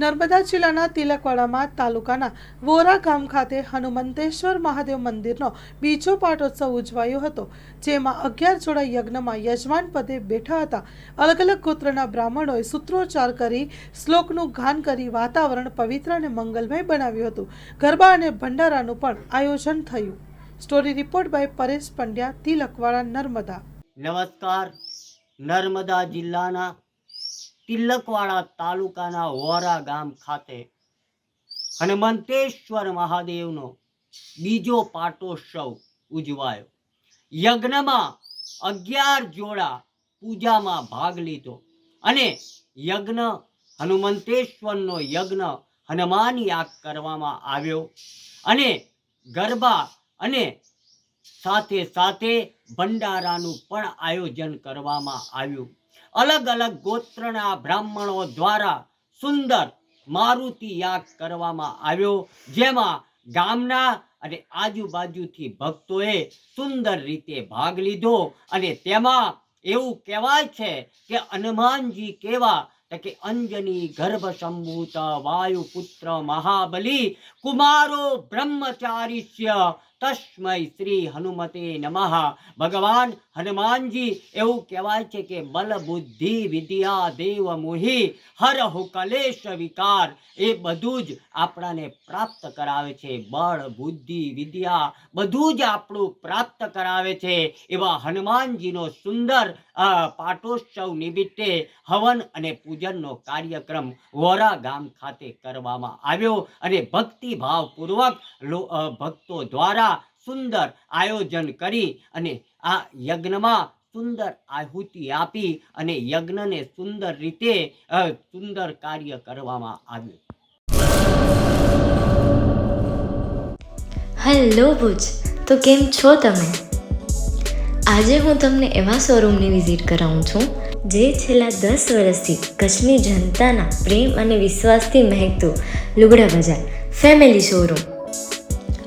નર્મદા જિલ્લાના તિલકવાડામાં તાલુકાના વોરા ગામ ખાતે હનુમંતેશ્વર મહાદેવ મંદિરનો બીજો પાટોત્સવ ઉજવાયો હતો, જેમાં અગિયાર જોડા યજ્ઞમાં યજમાન પદે બેઠા હતા. અલગ અલગ ગોત્રના બ્રાહ્મણોએ સૂત્રોચ્ચાર કરી, શ્લોકનું ગાન કરી વાતાવરણ પવિત્ર અને મંગલમય બનાવ્યું હતું. ગરબા અને ભંડારાનું પણ આયોજન થયું. Story report by Paresh Pandya, Tilakwada, Narmada. નમસ્કાર. નર્મદા જિલ્લાના તિલકવાડા તાલુકાના વોરા ગામ ખાતે હનુમંતેશ્વર મહાદેવનો બીજો પાટોત્સવ ઉજવાયો. યજ્ઞમાં અગિયાર જોડા પૂજામાં ભાગ લીધો અને યજ્ઞ હનુમંતેશ્વરનો યજ્ઞ હનુમાન યાગ કરવામાં આવ્યો અને ગરબા અને સાથે સાથે ભંડારાનું પણ આયોજન કરવામાં આવ્યું. અલગ અલગ ગોત્રના બ્રાહ્મણો દ્વારા સુંદર મારુતિ યાગ કરવામાં આવ્યો, જેમાં ગામના અને આજુબાજુથી ભક્તોએ સુંદર રીતે ભાગ લીધો અને તેમાં એવું કહેવાય છે કે હનુમાનજી કેવા કે અંજની ગર્ભ સંભૂત વાયુપુત્ર, મહાબલી, કુમારો બ્રહ્મચારીસ્ય તસ્મય શ્રી હનુમતે નમઃ. ભગવાન હનુમાનજી એવું કહેવાય છે કે બલ બુદ્ધિ વિદ્યા દેવ મોહી હરહુ કલેશ વિકાર એ બધું જ આપણાને પ્રાપ્ત કરાવે છે. બળ બુદ્ધિ વિદ્યા બધું જ આપણું પ્રાપ્ત કરાવે છે. એવા હનુમાનજીનો સુંદર પાટોત્સવ નિમિત્તે હવન અને પૂજનનો કાર્યક્રમ વોરા ગામ ખાતે કરવામાં આવ્યો અને ભક્તિભાવપૂર્વક ભક્તો દ્વારા સુંદર આયોજન કરી અને આ યજ્ઞમાં સુંદર આહુતિ આપી અને યજ્ઞને સુંદર રીતે સુંદર કાર્ય કરવામાં આવ્યું. હેલો ભુજ, તો કેમ છો તમે? આજે હું તમને એવા શોરૂમની વિઝિટ કરાવું છું, જે છેલ્લા દસ વર્ષથી કચ્છની જનતાના પ્રેમ અને વિશ્વાસથી મહેકતું લુગડા બજાર, ફેમિલી શોરૂમ.